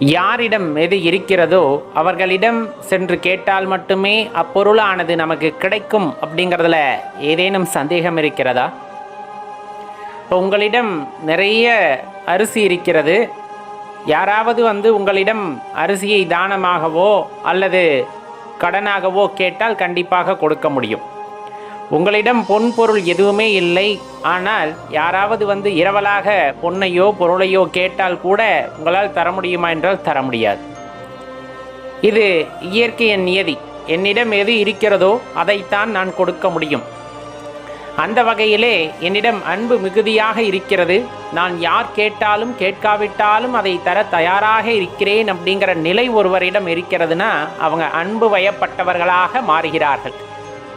யாரிடம் எது இருக்கிறதோ அவர்களிடம் சென்று கேட்டால் மட்டுமே அப்பொருளானது நமக்கு கிடைக்கும் அப்படிங்கிறதுல ஏதேனும் சந்தேகம் இருக்கிறதா? இப்போ உங்களிடம் நிறைய அரிசி இருக்கிறது. யாராவது வந்து உங்களிடம் அரிசியை தானமாகவோ அல்லது கடனாகவோ கேட்டால் கண்டிப்பாக கொடுக்க முடியும். உங்களிடம் பொன் பொருள் எதுவுமே இல்லை. ஆனால் யாராவது வந்து இரவலாக பொன்னையோ பொருளையோ கேட்டால் கூட உங்களால் தர முடியுமா என்றால் தர முடியாது. இது இயற்கையின் நியதி. என்னிடம் எது இருக்கிறதோ அதைத்தான் நான் கொடுக்க முடியும். அந்த வகையிலே என்னிடம் அன்பு மிகுதியாக இருக்கிறது. நான் யார் கேட்டாலும் கேட்காவிட்டாலும் அதை தர தயாராக இருக்கிறேன் அப்படிங்கிற நிலை ஒருவரிடம் இருக்கிறதுனா அவங்க அன்பு வயப்பட்டவர்களாக மாறுகிறார்கள்.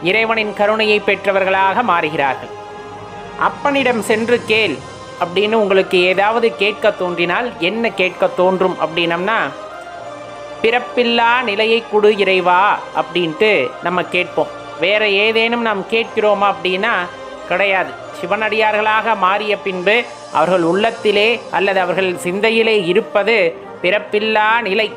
இறைவனின் கருணையை பெற்றவர்களாக மாறுகிறார்கள். அப்பனிடம் சென்று கேள் அப்படின்னு உங்களுக்கு ஏதாவது கேட்க தோன்றினால் என்ன கேட்க தோன்றும் அப்படின்னம்னா பிறப்பில்லா நிலையை கொடு இறைவா அப்படின்ட்டு நம்ம கேட்போம். வேற ஏதேனும் நாம் கேட்கிறோமா அப்படின்னா கிடையாது. சிவனடியார்களாக மாறிய பின்பு அவர்கள் உள்ளத்திலே அல்லது அவர்கள் சிந்தையிலே இருப்பது பிறப்பில்லா நிலை.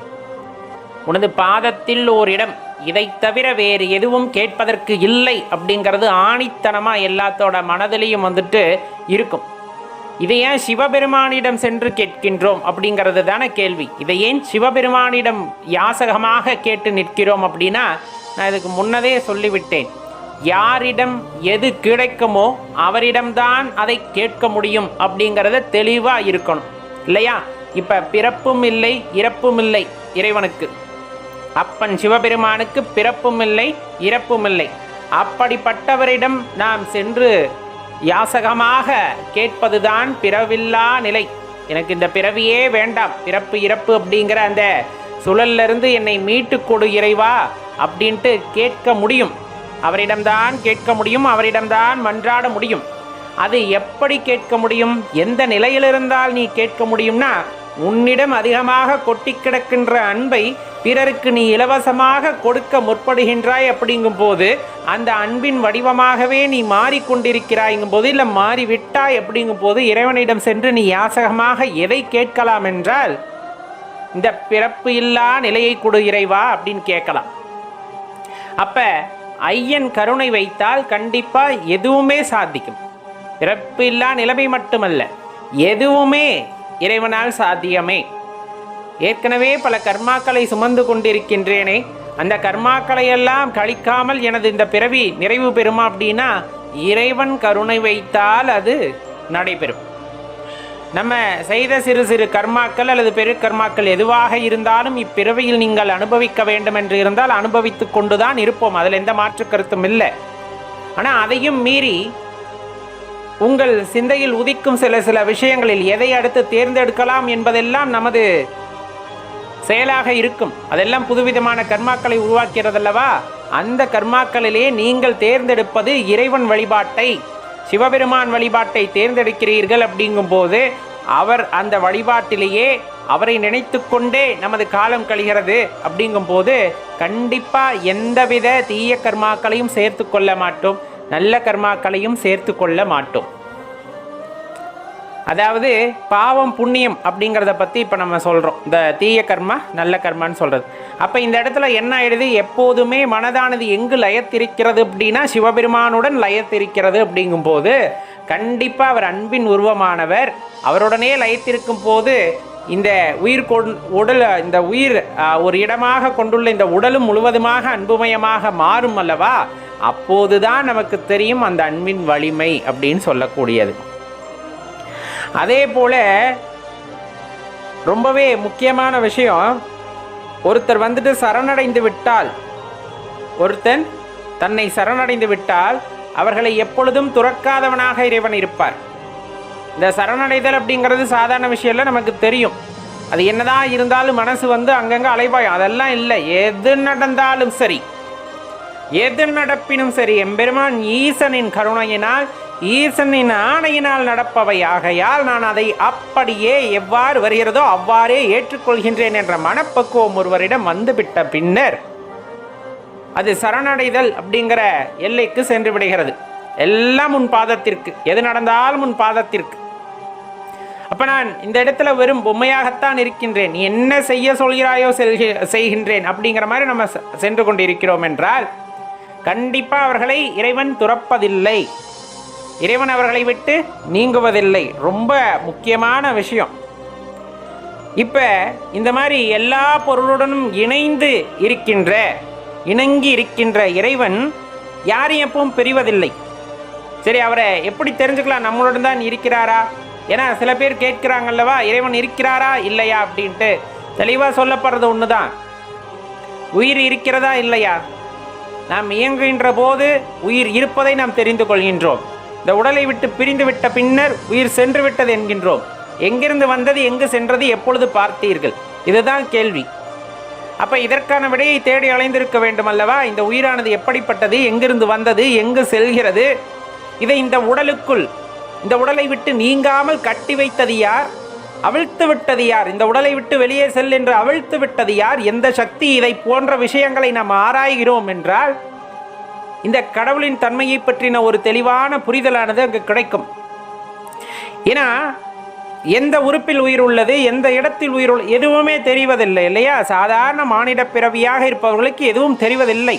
உனது பாதத்தில் ஓரிடம் இதை தவிர வேறு எதுவும் கேட்பதற்கு இல்லை அப்படிங்கிறது ஆணித்தனமாக எல்லாத்தோட மனதிலையும் வந்துட்டு இருக்கும். இதை ஏன் சிவபெருமானிடம் சென்று கேட்கின்றோம் அப்படிங்கிறது தானே கேள்வி. இதை ஏன் சிவபெருமானிடம் யாசகமாக கேட்டு நிற்கிறோம் அப்படின்னா நான் இதுக்கு முன்னதே சொல்லிவிட்டேன். யாரிடம் எது கிடைக்குமோ அவரிடம்தான் அதை கேட்க முடியும் அப்படிங்கிறத தெளிவாக இருக்கணும். இல்லையா? இப்போ பிறப்பும் இல்லை இறப்பும் இல்லை இறைவனுக்கு. அப்பன் சிவபெருமானுக்கு பிறப்பும் இல்லை இறப்பும் இல்லை அப்படிப்பட்டவரிடம் நாம் சென்று யாசகமாக கேட்பதுதான் பிறவில்லா நிலை. எனக்கு இந்த பிறவியே வேண்டாம் பிறப்பு இறப்பு அப்படிங்கிற அந்த சுழல்லிருந்து என்னை மீட்டு கொடு இறைவா அப்படின்ட்டு கேட்க முடியும். அவரிடம்தான் கேட்க முடியும் அவரிடம்தான் மன்றாட முடியும். அது எப்படி கேட்க முடியும்? எந்த நிலையிலிருந்தால் நீ கேட்க முடியும்னா உன்னிடம் அதிகமாக கொட்டி கிடக்கின்ற அன்பை பிறருக்கு நீ இலவசமாக கொடுக்க முற்படுகின்றாய் அப்படிங்கும் போது அந்த அன்பின் வடிவமாகவே நீ மாறிக்கொண்டிருக்கிறாய்ங்கும் போது இல்லை மாறிவிட்டாய் அப்படிங்கும் போது இறைவனிடம் சென்று நீ யாசகமாக எதை கேட்கலாம் என்றால் இந்த பிறப்பு இல்லா நிலையை கொடு இறைவா அப்படின்னு கேட்கலாம். அப்ப ஐயன் கருணை வைத்தால் கண்டிப்பா எதுவுமே சாதிக்கும் பிறப்பு இல்லா நிலைமை மட்டுமல்ல எதுவுமே இறைவனால் சாத்தியமே. ஏற்கனவே பல கர்மாக்களை சுமந்து கொண்டிருக்கின்றேனே. அந்த கர்மாக்களையெல்லாம் கழிக்காமல் எனது இந்த பிறவி நிறைவு பெறுமா அப்படின்னா இறைவன் கருணை வைத்தால் அது நடைபெறும். நம்ம செய்த சிறு சிறு கர்மாக்கள் அல்லது பெருக்கர்மாக்கள் எதுவாக இருந்தாலும் இப்பிறவியில் நீங்கள் அனுபவிக்க வேண்டும் என்று இருந்தால் அனுபவித்து கொண்டுதான் இருப்போம். அதில் எந்த மாற்று கருத்தும் இல்லை. ஆனால் அதையும் மீறி உங்கள் சிந்தையில் உதிக்கும் சில சில விஷயங்களில் எதை அடுத்து தேர்ந்தெடுக்கலாம் என்பதெல்லாம் நமது செயலாக இருக்கும். அதெல்லாம் புதுவிதமான கர்மாக்களை உருவாக்கிறதல்லவா? அந்த கர்மாக்களிலே நீங்கள் தேர்ந்தெடுப்பது இறைவன் வழிபாட்டை சிவபெருமான் வழிபாட்டை தேர்ந்தெடுக்கிறீர்கள் அப்படிங்கும்போது அவர் அந்த வழிபாட்டிலேயே அவரை நினைத்து கொண்டே நமது காலம் கழிகிறது அப்படிங்கும்போது கண்டிப்பாக எந்தவித தீய கர்மாக்களையும் சேர்த்து கொள்ள மாட்டோம். நல்ல கர்மாக்களையும் சேர்த்து கொள்ள மாட்டோம். அதாவது பாவம் புண்ணியம் அப்படிங்கிறத பற்றி இப்போ நம்ம சொல்கிறோம் இந்த தீய கர்மா நல்ல கர்மான்னு சொல்கிறது அப்போ இந்த இடத்துல என்ன ஆயிடுது? எப்போதுமே மனதானது எங்கு லயத்திருக்கிறது அப்படின்னா சிவபெருமானுடன் லயத்திருக்கிறது அப்படிங்கும்போது கண்டிப்பாக அவர் அன்பின் உருவமானவர். அவருடனே லயத்திருக்கும் போது இந்த உயிர் உடல் இந்த உயிர் ஒரு இடமாக கொண்டுள்ள இந்த உடலும் முழுவதுமாக அன்புமயமாக மாறும் அல்லவா? அப்போதுதான் நமக்கு தெரியும் அந்த அன்பின் வலிமை அப்படின்னு சொல்லக்கூடியது. அதே போல ரொம்பவே முக்கியமான விஷயம் ஒருத்தர் வந்துட்டு சரணடைந்து விட்டால் ஒருத்தன் தன்னை சரணடைந்து விட்டால் அவர்களை எப்பொழுதும் துறக்காதவனாக இறைவன் இருப்பார். இந்த சரணடைதல் அப்படிங்கிறது சாதாரண விஷயம்ல நமக்கு தெரியும். அது என்னதான் இருந்தாலும் மனசு வந்து அங்கங்கே அலைபாயும். அதெல்லாம் இல்லை. எது நடந்தாலும் சரி. எது நடப்பினும் சரி எம்பெருமான் ஈசனின் கருணையினால் ஈசனின் ஆணையினால் நடப்பவை. ஆகையால் நான் அதை அப்படியே எவ்வாறு வருகிறதோ அவ்வாறே ஏற்றுக்கொள்கின்றேன் என்ற மனப்பக்குவம் ஒருவரிடம் வந்துவிட்ட பின்னர் அது சரணடைதல் அப்படிங்கிற எல்லைக்கு சென்று விடுகிறது. எல்லாம் உன் பாதத்திற்கு எது நடந்தாலும் உன் பாதத்திற்கு. அப்ப நான் இந்த இடத்துல வெறும் பொம்மையாகத்தான் இருக்கின்றேன். நீ என்ன செய்ய சொல்கிறாயோ செல்கி- செய்கின்றேன் அப்படிங்கிற மாதிரி நம்ம சென்று கொண்டிருக்கிறோம் என்றால் கண்டிப்பாக அவர்களை இறைவன் துறப்பதில்லை. இறைவன் அவர்களை விட்டு நீங்குவதில்லை. ரொம்ப முக்கியமான விஷயம். இப்போ இந்த மாதிரி எல்லா பொருளுடனும் இணைந்து இருக்கின்ற இணங்கி இருக்கின்ற இறைவன் யாரையும் எப்பவும் பிரிவதில்லை. சரி அவரை எப்படி தெரிஞ்சுக்கலாம்? நம்மளுடன் தான் இருக்கிறாரா? ஏன்னா சில பேர் கேட்கிறாங்கல்லவா இறைவன் இருக்கிறாரா இல்லையா அப்படின்ட்டு. தெளிவாக சொல்லப்படுறது ஒன்று தான் உயிர் இருக்கிறதா இல்லையா? நாம் இயங்குகின்ற போது உயிர் இருப்பதை நாம் தெரிந்து கொள்கின்றோம். இந்த உடலை விட்டு பிரிந்து விட்ட பின்னர் உயிர் சென்று விட்டது என்கின்றோம். எங்கிருந்து வந்தது எங்கு சென்றது எப்பொழுது பார்த்தீர்கள்? இதுதான் கேள்வி. அப்ப இதற்கான விடையை தேடி அலைந்திருக்க வேண்டும் அல்லவா? இந்த உயிரானது எப்படிப்பட்டது எங்கிருந்து வந்தது எங்கு செல்கிறது? இதை இந்த உடலுக்குள் இந்த உடலை விட்டு நீங்காமல் கட்டி வைத்தது யார்? அவிழ்த்து விட்டது யார்? இந்த உடலை விட்டு வெளியே செல் என்று அவிழ்த்து விட்டது யார்? எந்த சக்தி இதை போன்ற விஷயங்களை நாம் ஆராய்கிறோம் என்றால் இந்த கடவுளின் தன்மையை பற்றின ஒரு தெளிவான புரிதலானது அங்கு கிடைக்கும். ஏன்னா எந்த உறுப்பில் உயிர் உள்ளது எந்த இடத்தில் உயிர் எதுவுமே தெரிவதில்லை இல்லையா? சாதாரண மானிட பிறவியாக இருப்பவர்களுக்கு எதுவும் தெரிவதில்லை.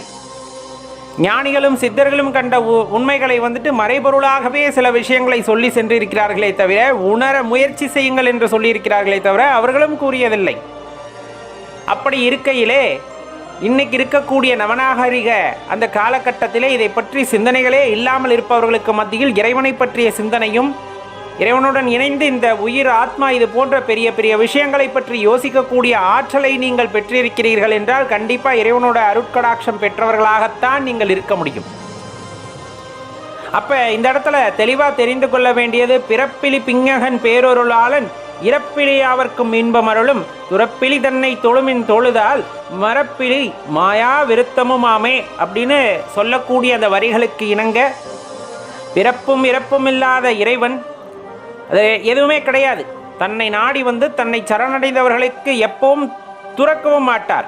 ஞானிகளும் சித்தர்களும் கண்ட உ- உண்மைகளை வந்துட்டு மறைபொருளாகவே சில விஷயங்களை சொல்லி சென்றிருக்கிறார்களே தவிர உணர முயற்சி செய்யுங்கள் என்று சொல்லியிருக்கிறார்களே தவிர அவர்களும் கூறியதில்லை. அப்படி இருக்கையிலே இன்னைக்கு இருக்கக்கூடிய நவநாகரிக அந்த காலகட்டத்திலே இதை பற்றி சிந்தனைகளே இல்லாமல் இருப்பவர்களுக்கு மத்தியில் இறைவனை பற்றிய சிந்தனையும் இறைவனுடன் இணைந்து இந்த உயிர் ஆத்மா இது போன்ற பெரிய பெரிய விஷயங்களை பற்றி யோசிக்கக்கூடிய ஆற்றலை நீங்கள் பெற்றிருக்கிறீர்கள் என்றால் கண்டிப்பா இறைவனோட அருட்கடாட்சம் பெற்றவர்களாகத்தான் நீங்கள் இருக்க முடியும். அப்ப இந்த இடத்துல தெளிவா தெரிந்து கொள்ள வேண்டியது பிறப்பிலி பிங்ககன் பேரொருளாளன் இறப்பிலி அவர்க்கும் இன்பம் அருளும் துறப்பிலி தன்னை தொழுமின் தொழுதால் மரப்பிலி மாயா விருத்தமுமாமே அப்படின்னு சொல்லக்கூடிய அந்த வரிகளுக்கு இணங்க பிறப்பும் இறப்பும் இல்லாத இறைவன் அது எதுவுமே கிடையாது. தன்னை நாடி வந்து தன்னை சரணடைந்தவர்களுக்கு எப்பவும் துறக்கவும் மாட்டார்.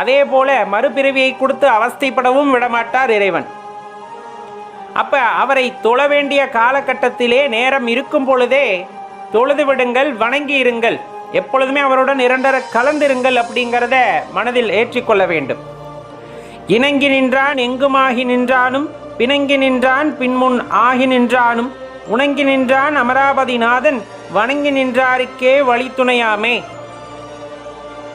அதே போல மறுபிறவியை கொடுத்து அவஸ்தைப்படவும் விடமாட்டார் இறைவன். அப்ப அவரை தொழ வேண்டிய காலகட்டத்திலே நேரம் இருக்கும் பொழுதே தொழுது விடுங்கள் வணங்கி இருங்கள் எப்பொழுதுமே அவருடன் இரண்டர கலந்திருங்கள் அப்படிங்கிறத மனதில் ஏற்றிக்கொள்ள வேண்டும். இணங்கி நின்றான் எங்குமாகி நின்றானும் பிணங்கி நின்றான் பின்முன் ஆகி நின்றானும் உணங்கி நின்றான் அமராவதிநாதன் வணங்கி நின்றாருக்கே வழித்துணையாமே.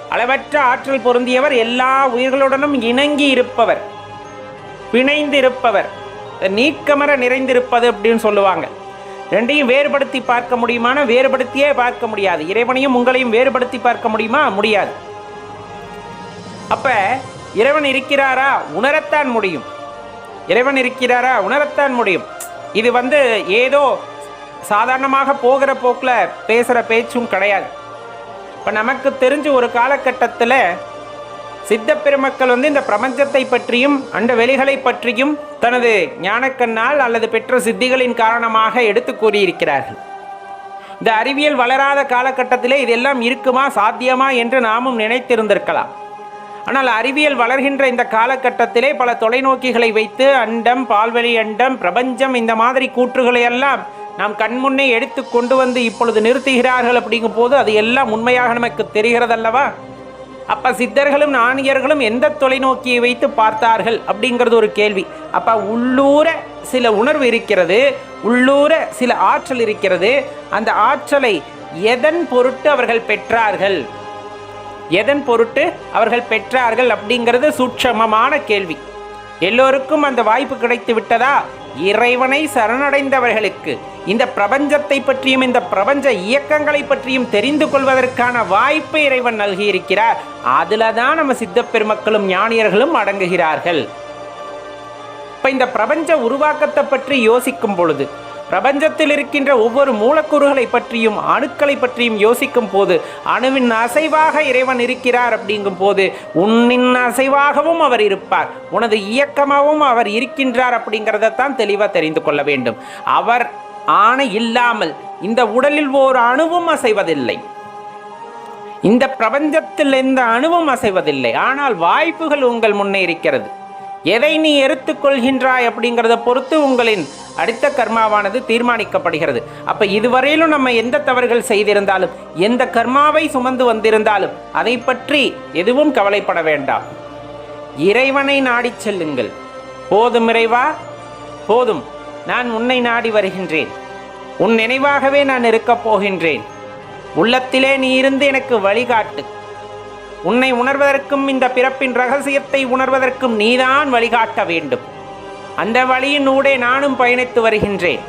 அளவற்ற ஆற்றல் பொருந்தியவர் எல்லா உயிர்களுடனும் இணங்கி இருப்பவர் பிணைந்திருப்பவர். நீக்கமர நிறைந்திருப்பது அப்படின்னு சொல்லுவாங்க. ரெண்டையும் வேறுபடுத்தி பார்க்க முடியுமான? வேறுபடுத்தியே பார்க்க முடியாது. இறைவனையும் உங்களையும் வேறுபடுத்தி பார்க்க முடியுமா? முடியாது. அப்ப இறைவன் இருக்கிறாரா? உணரத்தான் முடியும். இறைவன் இருக்கிறாரா? உணரத்தான் முடியும். இது வந்து ஏதோ சாதாரணமாக போகிற போக்கில் பேசுகிற பேச்சும் கிடையாது. இப்போ நமக்கு தெரிஞ்ச ஒரு காலகட்டத்தில் சித்த பெருமக்கள் வந்து இந்த பிரபஞ்சத்தை பற்றியும் அந்த வெளிகளை பற்றியும் தனது ஞானக்கண்ணால் அல்லது பெற்ற சித்திகளின் காரணமாக எடுத்து கூறியிருக்கிறார்கள். இந்த அறிவியல் வளராத காலகட்டத்திலே இதெல்லாம் இருக்குமா சாத்தியமா என்று நாமும் நினைத்திருந்திருக்கலாம். ஆனால் அறிவியல் வளர்கின்ற இந்த காலகட்டத்திலே பல தொலைநோக்கிகளை வைத்து அண்டம் பால்வெளி அண்டம் பிரபஞ்சம் இந்த மாதிரி கூற்றுகளை எல்லாம் நாம் கண்முன்னே எடுத்து கொண்டு வந்து இப்பொழுது நிறுத்துகிறார்கள் அப்படிங்கும் போது அது எல்லாம் உண்மையாக நமக்கு தெரிகிறதல்லவா? அப்ப சித்தர்களும் நாணியர்களும் எந்த தொலைநோக்கியை வைத்து பார்த்தார்கள் அப்படிங்கிறது ஒரு கேள்வி. அப்ப உள்ளூர சில உணர்வு இருக்கிறது உள்ளூர சில ஆற்றல் இருக்கிறது. அந்த ஆற்றலை எதன் பொருட்டு அவர்கள் பெற்றார்கள்? எதன் பொருட்டு அவர்கள் பெற்றார்கள் அப்படிங்கிறது சூட்சமமான கேள்வி. எல்லோருக்கும் அந்த வாய்ப்பு கிடைத்து விட்டதா? இறைவனை சரணடைந்தவர்களுக்கு இந்த பிரபஞ்சத்தை பற்றியும் இந்த பிரபஞ்ச இயக்கங்களை பற்றியும் தெரிந்து கொள்வதற்கான வாய்ப்பை இறைவன் நல்கியிருக்கிறார். அதுல தான் நம்ம சித்த பெருமக்களும் ஞானியர்களும் அடங்குகிறார்கள். இப்ப இந்த பிரபஞ்ச உருவாக்கத்தை பற்றி யோசிக்கும் பொழுது பிரபஞ்சத்தில் இருக்கின்ற ஒவ்வொரு மூலக்கூறுகளை பற்றியும் அணுக்களை பற்றியும் யோசிக்கும் போது அணுவின் அசைவாக இறைவன் இருக்கிறார் அப்படிங்கும் போது உன்னின் அசைவாகவும் அவர் இருப்பார். உனது இயக்கமாகவும் அவர் இருக்கின்றார் அப்படிங்கிறதத்தான் தெளிவாக தெரிந்து கொள்ள வேண்டும். அவர் ஆணை இல்லாமல் இந்த உடலில் ஓர் அணுவும் அசைவதில்லை. இந்த பிரபஞ்சத்தில் எந்த அணுவும் அசைவதில்லை. ஆனால் வாய்ப்புகள் உங்கள் முன்னே இருக்கிறது. எதை நீ எடுத்துக்கொள்கின்றாய் அப்படிங்கிறத பொறுத்து உங்களின் அடுத்த கர்மாவானது தீர்மானிக்கப்படுகிறது. அப்போ இதுவரையிலும் நம்ம எந்த தவறுகள் செய்திருந்தாலும் எந்த கர்மாவை சுமந்து வந்திருந்தாலும் அதை பற்றி எதுவும் கவலைப்பட வேண்டாம். இறைவனை நாடிச் செல்லுங்கள். போதும் இறைவா போதும். நான் உன்னை நாடி வருகின்றேன். உன் நினைவாகவே நான் இருக்கப் போகின்றேன். உள்ளத்திலே நீ இருந்து எனக்கு வழிகாட்டு. உன்னை உணர்வதற்கும் இந்த பிறப்பின் ரகசியத்தை உணர்வதற்கும் நீதான் வழிகாட்ட வேண்டும். அந்த வழியின் ஊடே நானும் பயணித்து வருகின்றேன்.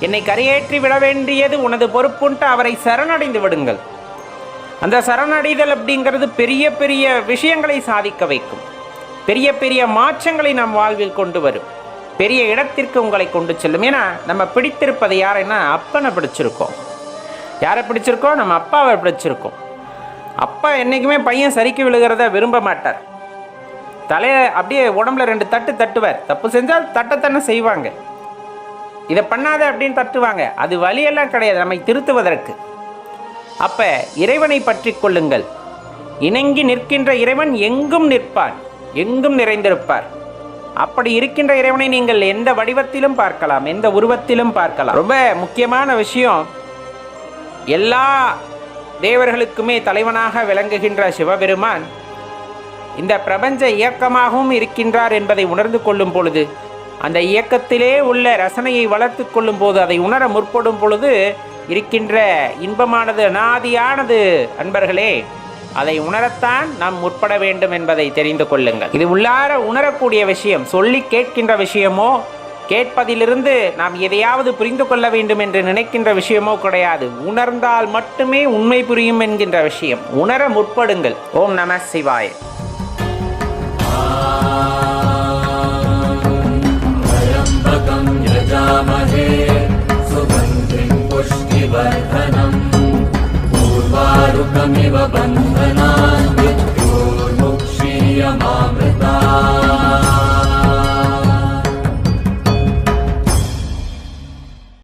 என்னை கரையேற்றி விட வேண்டியது உனது பொறுப்புன்ட்டு அவரை சரணடைந்து விடுங்கள். அந்த சரணடைதல் அப்படிங்கிறது பெரிய பெரிய விஷயங்களை சாதிக்க வைக்கும். பெரிய பெரிய மாற்றங்களை நம் வாழ்வில் கொண்டு வரும். பெரிய இடத்திற்கு உங்களை கொண்டு செல்லும். ஏன்னா நம்ம பிடித்திருப்பது யாரைன்னா அப்பனை பிடிச்சிருக்கோம். யாரை பிடிச்சிருக்கோம்? நம்ம அப்பாவை பிடிச்சிருக்கோம். அப்பா என்றைக்குமே பையன் சரிக்கு விழுகிறத விரும்ப மாட்டார். தலையை அப்படியே உடம்புல ரெண்டு தட்டு தட்டுவார். தப்பு செஞ்சால் தட்டத்தானே செய்வாங்க. இதை பண்ணாத அப்படின்னு தட்டுவாங்க. அது வழியெல்லாம் கிடையாது. நம்மை திருத்துவதற்கு. அப்போ இறைவனை பற்றி கொள்ளுங்கள். இணங்கி நிற்கின்ற இறைவன் எங்கும் நிற்பான். எங்கும் நிறைந்திருப்பார். அப்படி இருக்கின்ற இறைவனை நீங்கள் எந்த வடிவத்திலும் பார்க்கலாம். எந்த உருவத்திலும் பார்க்கலாம். ரொம்ப முக்கியமான விஷயம். எல்லா தேவர்களுக்குமே தலைவனாக விளங்குகின்ற சிவபெருமான் இந்த பிரபஞ்ச இயக்கமாகவும் இருக்கின்றார் என்பதை உணர்ந்து கொள்ளும் பொழுது அந்த இயக்கத்திலே உள்ள ரசனையை வளர்த்து கொள்ளும் போது அதை உணர முற்படும் பொழுது இருக்கின்ற இன்பமானது அனாதியானது அன்பர்களே அதை உணரத்தான் நாம் முற்பட வேண்டும் என்பதை தெரிந்து கொள்ளுங்கள். இது உள்ளார உணரக்கூடிய விஷயம் சொல்லி கேட்கின்ற விஷயமோ கேட்பதிலிருந்து நாம் எதையாவது புரிந்து கொள்ள வேண்டும் என்று நினைக்கின்ற விஷயமோ கிடையாது. உணர்ந்தால் மட்டுமே உண்மை புரியும் என்கின்ற விஷயம். உணர முற்படுங்கள். ஓம் நம சிவாய். पुष्टिवर्धनम् पूर्वारुकमिव